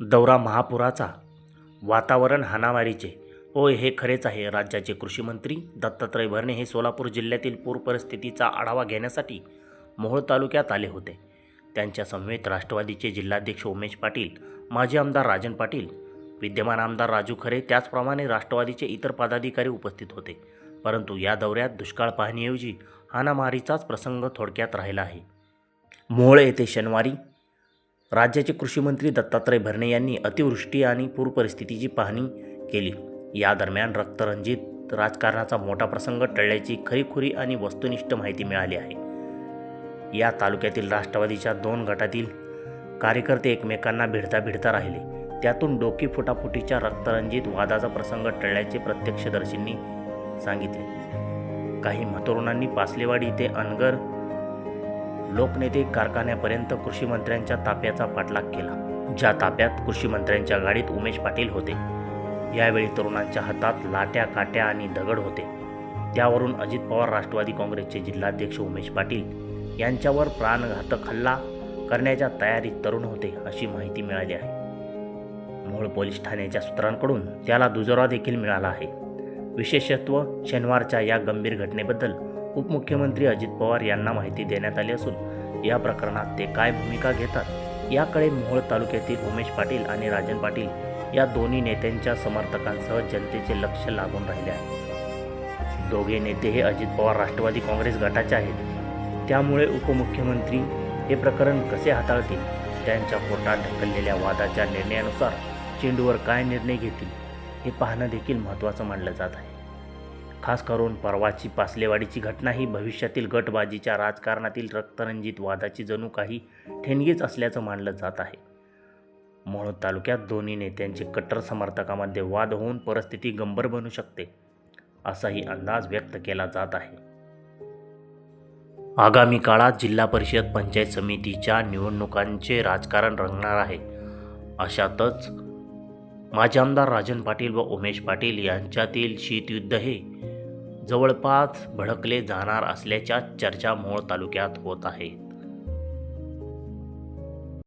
दौरा महापुराचा वातावरण हाणामारीचे. होय हे खरेच आहे राज्याचे कृषीमंत्री दत्तात्रय भरणे हे सोलापूर जिल्ह्यातील पूर परिस्थितीचा आढावा घेण्यासाठी मोहोळ तालुक्यात आले होते. त्यांच्या समवेत राष्ट्रवादीचे जिल्हाध्यक्ष उमेश पाटील माजी आमदार राजन पाटील विद्यमान आमदार राजू खरे त्याचप्रमाणे राष्ट्रवादीचे इतर पदाधिकारी उपस्थित होते. परंतु या दौऱ्यात दुष्काळ पाहणीऐवजी हाणामारीचाच प्रसंग थोडक्यात राहिला आहे. मोहोळ येथे शनिवारी राज्याचे कृषी मंत्री दत्तात्रय भरणे यांनी अतिवृष्टी आणि पूर परिस्थितीची पाहणी केली. या दरम्यान रक्तरंजित राजकारणाचा मोठा प्रसंग टळल्याची खरीखुरी आणि वस्तुनिष्ठ माहिती मिळाली आहे. या तालुक्यातील राष्ट्रवादीच्या दोन गटातील कार्यकर्ते एकमेकांना भिडता भिडता राहिले. त्यातून डोकी फुटाफुटीच्या रक्तरंजित वादाचा प्रसंग टळल्याचे प्रत्यक्षदर्शींनी सांगितले. काही तरुणांनी पासलेवाडी ते अनगर लोकनेते कारखान्यापर्यंत कृषी मंत्र्यांच्या ताप्याचा पाठलाग केला ज्या ताप्यात कृषी मंत्र्यांच्या गाडीत उमेश पाटील होते. यावेळी तरुणांच्या हातात लाट्या काट्या आणि दगड होते. त्यावरून अजित पवार राष्ट्रवादी काँग्रेसचे जिल्हाध्यक्ष उमेश पाटील यांच्यावर प्राणघातक हल्ला करण्याच्या तयारीत तरुण होते अशी माहिती मिळाली आहे. मोहोळ पोलीस ठाण्याच्या सूत्रांकडून त्याला दुजोरा देखील मिळाला आहे. विशेषत्व शनिवारच्या या गंभीर घटनेबद्दल उपमुख्यमंत्री अजित पवार यांना माहिती देण्यात आली असून या प्रकरणात ते काय भूमिका घेतात याकडे मोहोळ तालुक्यातील उमेश पाटील आणि राजन पाटील या दोन्ही नेत्यांच्या समर्थकांसह जनतेचे लक्ष लागून राहिले आहे. दोघे नेते हे अजित पवार राष्ट्रवादी काँग्रेस गटाचे आहेत. त्यामुळे उपमुख्यमंत्री हे प्रकरण कसे हाताळतील? त्यांच्या पोटात ढकललेल्या वादाच्या निर्णयानुसार चेंडूवर काय निर्णय घेतील? हे पाहणं देखील महत्त्वाचं मानलं जात आहे. खास करून परवाची पासलेवाडीची घटना ही भविष्यातील गटबाजीच्या राजकारणातील रक्तरंजित वादाची जणू काही ठेणगीच असल्याचं मानलं जात आहे. मोहोळ तालुक्यात दोन्ही नेत्यांचे कट्टर समर्थकामध्ये वाद होऊन परिस्थिती गंभीर बनू शकते असाही अंदाज व्यक्त केला जात आहे. आगामी काळात जिल्हा परिषद पंचायत समितीच्या निवडणुकांचे राजकारण रंगणार आहे. अशातच माजी आमदार राजन पाटील व उमेश पाटील यांच्यातील शीतयुद्ध हे जवळपास भडकले जाणार असल्याच्या चर्चा मोहोळ तालुक्यात होत आहेत